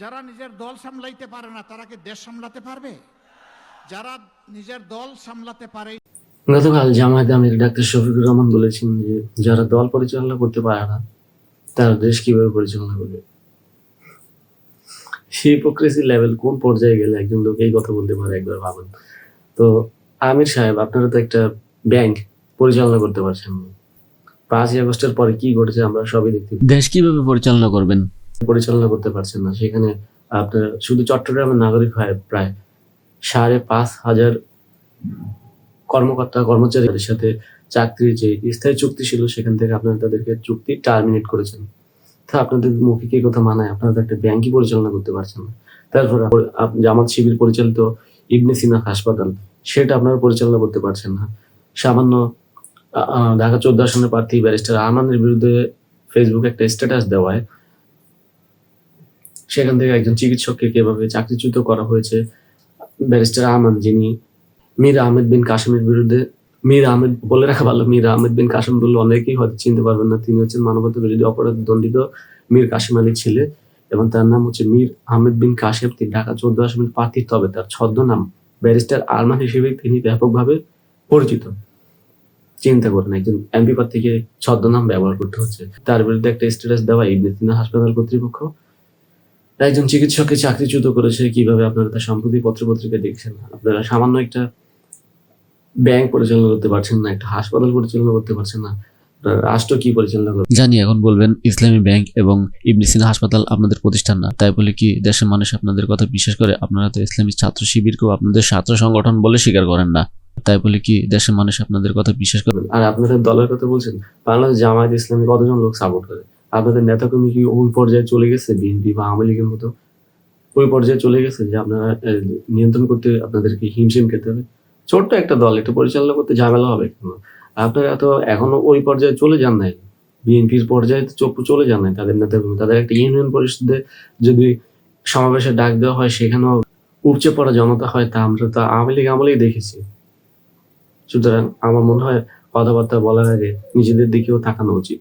যারা নিজের দল সামলাইতে পারে না তারা কি দেশ সামলাতে পারবে? যারা নিজের দল সামলাতে পারে গতকাল জামায়াতে আমির ডাক্তার শফিকুর রহমান বলেছেন যে যারা দল পরিচালনা করতে পারে না তারা দেশ কীভাবে পরিচালনা করবে? হিপোক্রেসি লেভেল কোন পর্যায়ে গেলে একজন লোক এই কথা বলতে পারে একবার ভাবেন? তো আমির সাহেব আপনারা তো একটা ব্যাংক পরিচালনা করতে পারছেন না। পাঁচই আগস্টের পরে কি ঘটেছে আমরা সবই দেখতে দেশ কীভাবে পরিচালনা করবেন? পরিচালনা করতে পারছেন না। সেখানে আপনার শুধু চট্টগ্রামের নাগরিক হয় প্রায় সাড়ে পাঁচ হাজার কর্মকর্তা, কর্মচারীদের সাথে চাকরির যে স্থায়ী চুক্তি ছিল, সেখান থেকে আপনারা তাদেরকে চুক্তি টার্মিনেট করেছেন। তা আপনাদের মুখে কি কথা মানায়? আপনারা তো একটা ব্যাংকই পরিচালনা করতে পারছেন না। তারপর জামাত শিবির পরিচালিত ইবনে সিনা হাসপাতাল, সেটা আপনারা পরিচালনা করতে পারছেন না। সামান্য ঢাকা চোদ্দ আসনের প্রার্থী ব্যারিস্টার আরমানের বিরুদ্ধে ফেসবুকে একটা স্ট্যাটাস দেওয়ায় সেখান থেকে একজন চিকিৎসককে কীভাবে চাকরিচ্যুত করা হয়েছে? ব্যারিস্টার আহমান যিনি, মীর আহমেদ বিন কাসেমের বিরুদ্ধে, মীর আহমেদ বলে রাখা ভালো, মীর আহমেদ বিন কাসেম বললে অনেকেই হয়তো চিনতে পারবেন না, তিনি হচ্ছেন মানবতা বিরোধী অপরাধ দণ্ডিত মীর কাশিম আলীর ছেলে এবং তার নাম হচ্ছে মীর আহমেদ বিন কাসেম। তিনি ঢাকা চোদ্দ আসনের প্রার্থী, তবে তার ছদ্মনাম ব্যারিস্টার আরমান হিসেবে তিনি ব্যাপকভাবে পরিচিত। চিন্তা করেন, একজন এমপি প্রার্থীকে ছদ্মনাম ব্যবহার করতে হচ্ছে। তার বিরুদ্ধে একটা স্ট্যাটাস দেওয়া ইবনে হাসপাতাল কর্তৃপক্ষ। একজন চিকিৎসককে চাকরিচ্যুত করেছে কীভাবে আপনারা তার সম্প্রতি পত্রপত্রিকা দেখছেন? আপনারা সামান্য একটা ব্যাংক পরিচালনা করতে পারছেন না একটা হাসপাতাল পরিচালনা করতে পারছেন না। রাষ্ট্র কি পরিচালনা করবে? জানি এখন বলবেন ইসলামী ব্যাংক এবং ইবনে সিনা হাসপাতাল আপনাদের প্রতিষ্ঠান না। তাই বলে কি দেশের মানুষ আপনাদের কথা বিশ্বাস করে আপনারা তো ইসলামী ছাত্র শিবিরকেও আপনাদের ছাত্র সংগঠন বলে স্বীকার করেন না। তাই বলে কি দেশের মানুষ আপনাদের কথা বিশ্বাস করে। আর আপনাদের দলের কথা বলছেন বাংলাদেশ জামায়াত ইসলামী কতজন লোক সাপোর্ট করে? আপনাদের নেতাকর্মী কি ওই পর্যায়ে চলে গেছে? বিএনপি বা আওয়ামী লীগের মতো? ওই পর্যায়ে চলে গেছে যে আপনারা নিয়ন্ত্রণ করতে আপনাদেরকে হিমশিম খেতে হবে। ছোট্ট একটা দল এটা পরিচালনা করতে ঝামেলা হবে কেন আপনারা তো এখনও ওই পর্যায়ে চলে যান নাই। বিএনপির পর্যায়ে চলে যান নাই তাদের নেতাকর্মী তাদের একটা ইউনিয়ন পরিষদে যদি সমাবেশে ডাক দেওয়া হয়, সেখানেও উপচে পড়া জনতা হয়, তা আমরা তো আওয়ামী লীগ আমলেই দেখেছি। সুতরাং আমার মনে হয় কথাবার্তা বলার আগে নিজেদের দিকেও তাকানো উচিত।